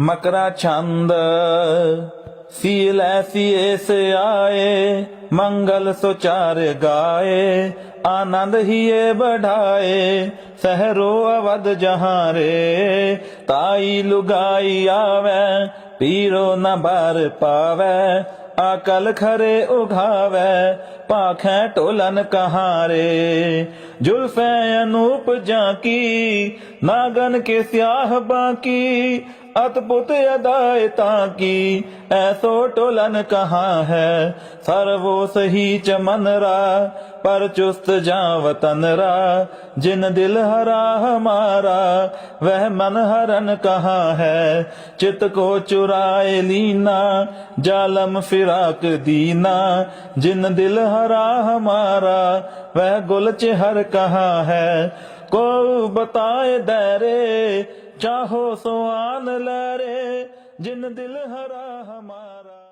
ਮਕਰਾ ਛੰਦ, ਸੀਲ ਐਸੀ ਐਸ ਆਏ ਮੰਗਲ ਸੁਚਾਰ ਗਾਏ, ਆਨੰਦ ਹੀਏ ਬਢਾਏ ਸਹਰੋ ਅਵਦ ਜਹਾਰੇ, ਤਾਈ ਲੁਗਾਈ ਆਵੇ, ਪੀਰੋ ਨਾ ਬਰ ਪਾਵੇ ਆਕਲ ਖਰੇ ਉਘਾਵੇ ਪਾਖੈ ਢੋਲਨ ਕਹਾਰੇ। ਜੁਲਫੈ ਅਨੂਪ ਜਾਂਕੀ ਨਾਗਨ ਕੇ ਸਿਆਹ ਬਾਕੀ ਅਤਪੁਤ ਅਦਾਇ ਤਾਂ ਕੀ? ਐਸੋ ਟੋਲਨ ਕਹਾ ਹੈ? ਸਰਵੋ ਸਹੀ ਚਮਨ ਰਾ, ਪਰ ਚੁਸਤ ਜਾਂ ਵਤਨ ਰਾ, ਜਿਨ ਦਿਲ ਹਰਾ ਹਮਾਰਾ, ਵਹ ਮਨ ਹਰਨ ਕਹਾ ਹੈ? ਚਿਤ ਕੋ ਚੁਰਾਏ ਲੀਨਾ, ਜਾਲਮ ਫਿਰਾਕ ਦੀਨਾ, ਜਿਨ ਦਿਲ ਹਰਾ ਹਮਾਰਾ, ਵਹ ਗੁਲ ਚਹਰ ਕਹਾਂ ਹੈ? ਕੋ ਬਤਾਏ ਦਰੇ ਚਾਹੋ ਸੋ ਆਨ ਲਰੇ ਜਿਨ ਦਿਲ ਹਰਾ ਹਮਾਰਾ।